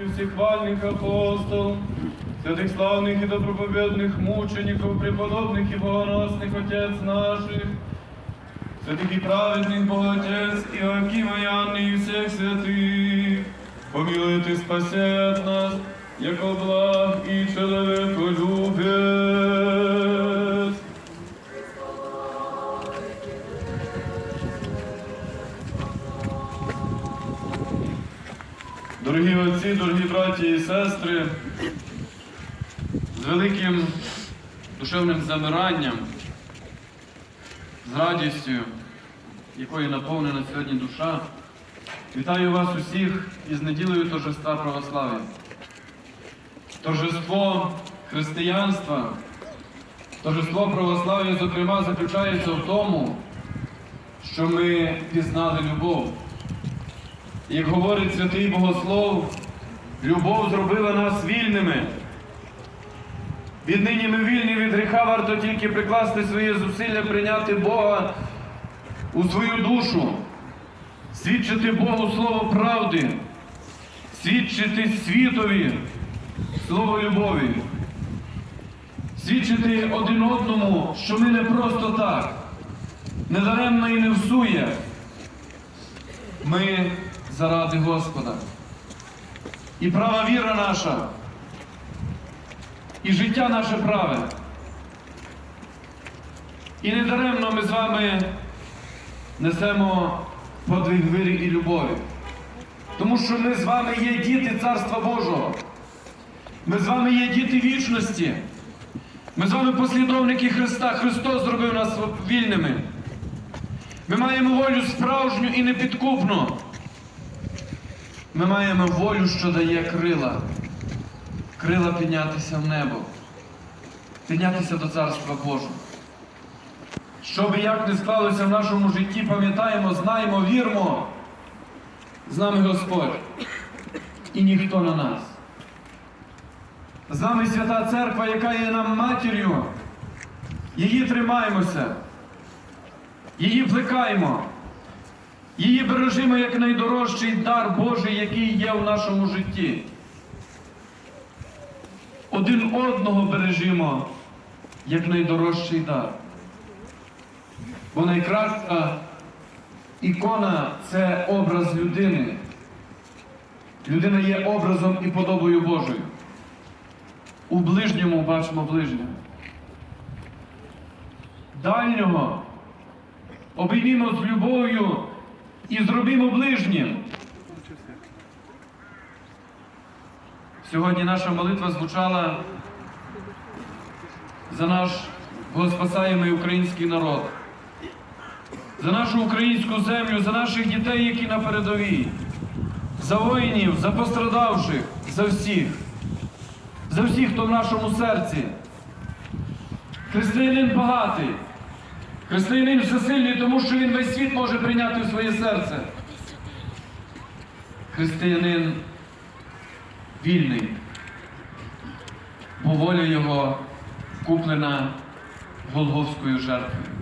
и всехвальных апостол, святых славных и доброповедных мучеников, преподобных и богоносных Отец наших, святых и праведных Боготец Иоакима и Анны и всех святых, помилует и спасет нас, яко благ и человеколюбец. Дорогі отці, дорогі браті і сестри, з великим душевним замиранням, з радістю, якою наповнена сьогодні душа, вітаю вас усіх із неділею торжества православ'я. Торжество християнства, торжество православ'я, зокрема, заключається в тому, що ми пізнали любов. Як говорить святий Богослов, любов зробила нас вільними. Віднині ми вільні від гріха, варто тільки прикласти свої зусилля, прийняти Бога у свою душу, свідчити Богу слово правди, свідчити світові слово любові, свідчити один одному, що ми не просто так, не даремно і не всує. Ми заради Господа. І права віра наша, і життя наше праве. І недаремно ми з вами несемо подвиг віри і любові. Тому що ми з вами є діти Царства Божого. Ми з вами є діти вічності. Ми з вами послідовники Христа. Христос зробив нас вільними. Ми маємо волю справжню і непідкупну. Ми маємо волю, що дає крила. Крила піднятися в небо, піднятися до Царства Божого. Що як не склалося в нашому житті, пам'ятаємо, знаємо, віримо. З нами Господь. І ніхто на нас. З нами Свята Церква, яка є нам матір'ю. Її тримаємося. Її плекаємо. Її бережимо як найдорожчий дар Божий, який є в нашому житті. Один одного бережімо як найдорожчий дар. Бо найкраща ікона це образ людини. Людина є образом і подобою Божою. У ближньому бачимо ближнього. Дальнього обіймімо з любов'ю і зробімо ближнім. Сьогодні наша молитва звучала за наш Господсаємий український народ, за нашу українську землю, за наших дітей, які на передовій, за воїнів, за пострадавших, за всіх, за всіх, хто в нашому серці. Християнин багатий. Християнин всесильний, тому що він весь світ може прийняти в своє серце. Християнин вільний, бо воля його куплена Голговською жертвою.